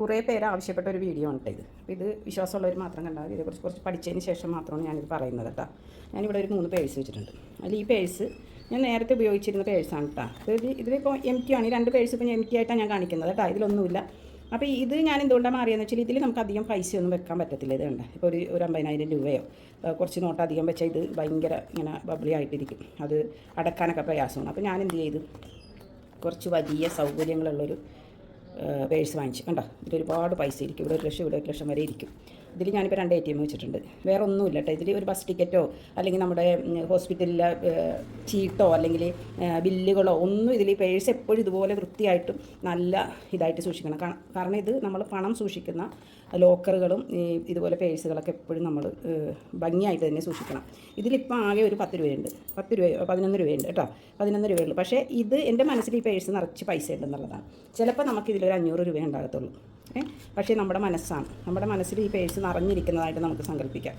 കുറേ പേര് ആവശ്യപ്പെട്ട ഒരു വീഡിയോ ആണ് കേട്ടോ ഇത്. അപ്പോൾ ഇത് വിശ്വാസമുള്ളവർ മാത്രം കണ്ടാൽ മതി. ഇതേക്കുറിച്ച് കുറച്ച് പഠിച്ചതിന് ശേഷം മാത്രമാണ് ഞാനിത് പറയുന്നത് കേട്ടോ. ഞാനിവിടെ ഒരു മൂന്ന് പേഴ്സ് വെച്ചിട്ടുണ്ട്. അതിൽ ഈ പേഴ്സ് ഞാൻ നേരത്തെ ഉപയോഗിച്ചിരുന്ന പേഴ്സാണ് കേട്ടോ. ഇത് ഇതിലിപ്പോൾ എം ടി ആണ്. ഈ രണ്ട് പേഴ്സ് ഇപ്പോൾ എം ടി ആയിട്ടാണ് ഞാൻ കാണിക്കുന്നത് കേട്ടോ. ഇതിലൊന്നുമില്ല. അപ്പോൾ ഇത് ഞാൻ എന്തുകൊണ്ടാണ് മാറിയെന്ന് വെച്ചാൽ ഇതിൽ നമുക്ക് അധികം പൈസ ഒന്നും വെക്കാൻ പറ്റത്തില്ല. ഇത് കണ്ട? ഇപ്പോൾ ഒരു ഒരു അമ്പതിനായിരം രൂപയോ കുറച്ച് നോട്ട് അധികം വെച്ചാൽ ഇത് ഭയങ്കര ഇങ്ങനെ ബബ്ലി ആയിട്ടിരിക്കും. അത് അടക്കാനൊക്കെ പ്രയാസമാണ്. അപ്പോൾ ഞാൻ എന്ത് ചെയ്തു? കുറച്ച് വലിയ സൗകര്യങ്ങളുള്ളൊരു പേഴ്സ് വാങ്ങിച്ചു. കണ്ടോ? ഇതിൽ ഒരുപാട് പൈസ ഇരിക്കും. ഇവിടെ ഒരു ലക്ഷം ഇവിടെ ഒരു ലക്ഷം വരെ ഇരിക്കും. ഇതിൽ ഞാനിപ്പോൾ രണ്ട് എ ടി എം വെച്ചിട്ടുണ്ട്. വേറെ ഒന്നുമില്ല കേട്ടോ. ഇതിൽ ഒരു ബസ് ടിക്കറ്റോ അല്ലെങ്കിൽ നമ്മുടെ ഹോസ്പിറ്റലിലെ ചീട്ടോ അല്ലെങ്കിൽ ബില്ലുകളോ ഒന്നും ഇതിൽ പേഴ്സ് എപ്പോഴും ഇതുപോലെ വൃത്തിയായിട്ടും നല്ല ഇതായിട്ട് സൂക്ഷിക്കണം. കാരണം ഇത് നമ്മൾ പണം സൂക്ഷിക്കുന്ന ലോക്കറുകളും ഇതുപോലെ പേഴ്സുകളൊക്കെ എപ്പോഴും നമ്മൾ ഭംഗിയായിട്ട് തന്നെ സൂക്ഷിക്കണം. ഇതിലിപ്പോൾ ആകെ ഒരു പത്ത് രൂപയുണ്ട്. പത്ത് രൂപ പതിനൊന്ന് രൂപയുണ്ട് കേട്ടോ. പതിനൊന്ന് രൂപയുള്ളൂ. പക്ഷേ ഇത് എന്റെ മനസ്സിൽ ഈ പേഴ്സ് നിറച്ച് പൈസ ഉണ്ടെന്നുള്ളതാണ്. ചിലപ്പോൾ നമുക്ക് ഇതിലൊരു അഞ്ഞൂറ് രൂപ ഉണ്ടാകത്തുള്ളൂ. ഏ? പക്ഷേ നമ്മുടെ മനസ്സാണ്. നമ്മുടെ മനസ്സിൽ ഈ പേഴ്സ് നിറഞ്ഞിരിക്കുന്നതായിട്ട് നമുക്ക് സങ്കല്പിക്കാം.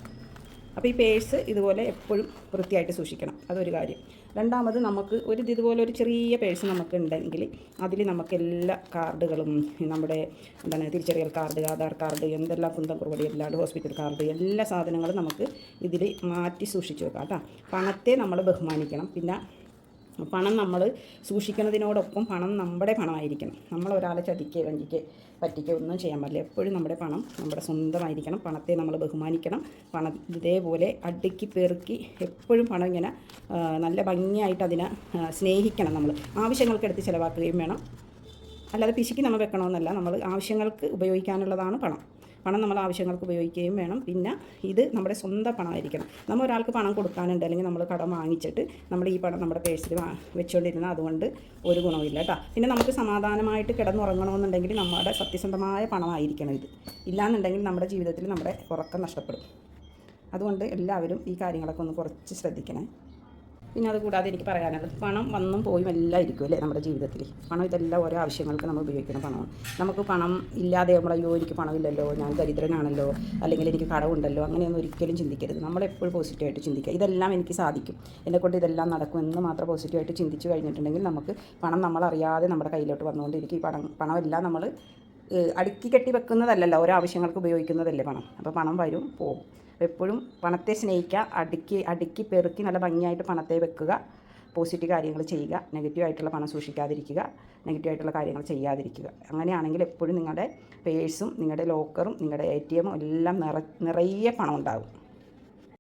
അപ്പോൾ ഈ പേഴ്സ് ഇതുപോലെ എപ്പോഴും വൃത്തിയായിട്ട് സൂക്ഷിക്കണം. അതൊരു കാര്യം. രണ്ടാമത് നമുക്ക് ഒരു ഇത് ഇതുപോലെ ഒരു ചെറിയ പേഴ്സ് നമുക്ക് ഉണ്ടെങ്കിൽ അതിൽ നമുക്ക് എല്ലാ കാർഡുകളും നമ്മുടെ എന്താണ് തിരിച്ചറിയൽ കാർഡ് ആധാർ കാർഡ് എന്തെല്ലാം കുന്തം കുറുപടി എല്ലാം ഹോസ്പിറ്റൽ കാർഡ് എല്ലാ സാധനങ്ങളും നമുക്ക് ഇതിൽ മാറ്റി സൂക്ഷിച്ചു വെക്കാം കേട്ടോ. പണത്തെ നമ്മൾ ബഹുമാനിക്കണം. പിന്നെ പണം നമ്മൾ സൂക്ഷിക്കുന്നതിനോടൊപ്പം പണം നമ്മുടെ പണമായിരിക്കണം. നമ്മൾ ഒരാളെ ചതിക്കുക വഞ്ചിക്കുക പറ്റിക്കുക ഒന്നും ചെയ്യാൻ പാടില്ല. എപ്പോഴും നമ്മുടെ പണം നമ്മുടെ സ്വന്തമായിരിക്കണം. പണത്തെ നമ്മൾ ബഹുമാനിക്കണം. പണം ഇതേപോലെ അടുക്കി പെറുക്കി എപ്പോഴും പണം ഇങ്ങനെ നല്ല ഭംഗിയായിട്ട് അതിനെ സ്നേഹിക്കണം നമ്മൾ ആവശ്യങ്ങൾക്കെടുത്ത് ചിലവാക്കുകയും വേണം. അല്ലാതെ പിശുക്കി നമ്മൾ വെക്കണമെന്നല്ല. നമ്മൾ ആവശ്യങ്ങൾക്ക് ഉപയോഗിക്കാനുള്ളതാണ് പണം. പണം നമ്മൾ ആവശ്യങ്ങൾക്ക് ഉപയോഗിക്കുകയും വേണം. പിന്നെ ഇത് നമ്മുടെ സ്വന്തം പണമായിരിക്കണം. നമ്മൾ ഒരാൾക്ക് പണം കൊടുക്കാനുണ്ട്. അല്ലെങ്കിൽ നമ്മൾ കടം വാങ്ങിച്ചിട്ട് നമ്മൾ ഈ പണം നമ്മുടെ പേഴ്സിൽ വെച്ചുകൊണ്ടിരുന്ന അതുകൊണ്ട് ഒരു ഗുണമില്ല കേട്ടോ. പിന്നെ നമുക്ക് സമാധാനമായിട്ട് കിടന്നുറങ്ങണമെന്നുണ്ടെങ്കിൽ നമ്മുടെ സത്യസന്ധമായ പണമായിരിക്കണം ഇത്. ഇല്ലാന്നുണ്ടെങ്കിൽ നമ്മുടെ ജീവിതത്തിൽ നമ്മുടെ ഉറക്കം നഷ്ടപ്പെടും. അതുകൊണ്ട് എല്ലാവരും ഈ കാര്യങ്ങളൊക്കെ ഒന്ന് കുറച്ച് ശ്രദ്ധിക്കണേ. പിന്നെ അത് കൂടാതെ എനിക്ക് പറയാനുള്ളത് പണം വന്നും പോയും എല്ലാം ഇരിക്കും അല്ലേ നമ്മുടെ ജീവിതത്തിൽ. പണം ഇതെല്ലാം ഓരോ ആവശ്യങ്ങൾക്ക് നമ്മൾ ഉപയോഗിക്കുന്ന പണമാണ്. നമുക്ക് പണം ഇല്ലാതെ നമ്മൾ അയ്യോ എനിക്ക് പണമില്ലല്ലോ ഞാൻ ദരിദ്രനാണല്ലോ അല്ലെങ്കിൽ എനിക്ക് കടവുണ്ടല്ലോ അങ്ങനെയൊന്നും ഒരിക്കലും ചിന്തിക്കരുത്. നമ്മളെപ്പോഴും പോസിറ്റീവായിട്ട് ചിന്തിക്കുക. ഇതെല്ലാം എനിക്ക് സാധിക്കും. എന്നെക്കൊണ്ട് ഇതെല്ലാം നടക്കും എന്ന് മാത്രം പോസിറ്റീവായിട്ട് ചിന്തിച്ചു കഴിഞ്ഞിട്ടുണ്ടെങ്കിൽ നമുക്ക് പണം നമ്മളറിയാതെ നമ്മുടെ കയ്യിലോട്ട് വന്നുകൊണ്ടിരിക്കും. ഈ പണം പണമെല്ലാം നമ്മൾ അടുക്കി കെട്ടി വെക്കുന്നതല്ലല്ലോ ഓരോ ആവശ്യങ്ങൾക്ക് ഉപയോഗിക്കുന്നതല്ലേ പണം. അപ്പോൾ പണം വരും പോകും എപ്പോഴും പണത്തെ സ്നേഹിക്കുക അടുക്കി അടുക്കി പെറുക്കി നല്ല ഭംഗിയായിട്ട് പണത്തെ വെക്കുക പോസിറ്റീവ് കാര്യങ്ങൾ ചെയ്യുക നെഗറ്റീവ് ആയിട്ടുള്ള പണം സൂക്ഷിക്കാതിരിക്കുക നെഗറ്റീവ് ആയിട്ടുള്ള കാര്യങ്ങൾ ചെയ്യാതിരിക്കുക. അങ്ങനെയാണെങ്കിൽ എപ്പോഴും നിങ്ങളുടെ പേഴ്സും നിങ്ങളുടെ ലോക്കറും നിങ്ങളുടെ എ ടി എമ്മും എല്ലാം നിറ നിറയെ പണം ഉണ്ടാകും.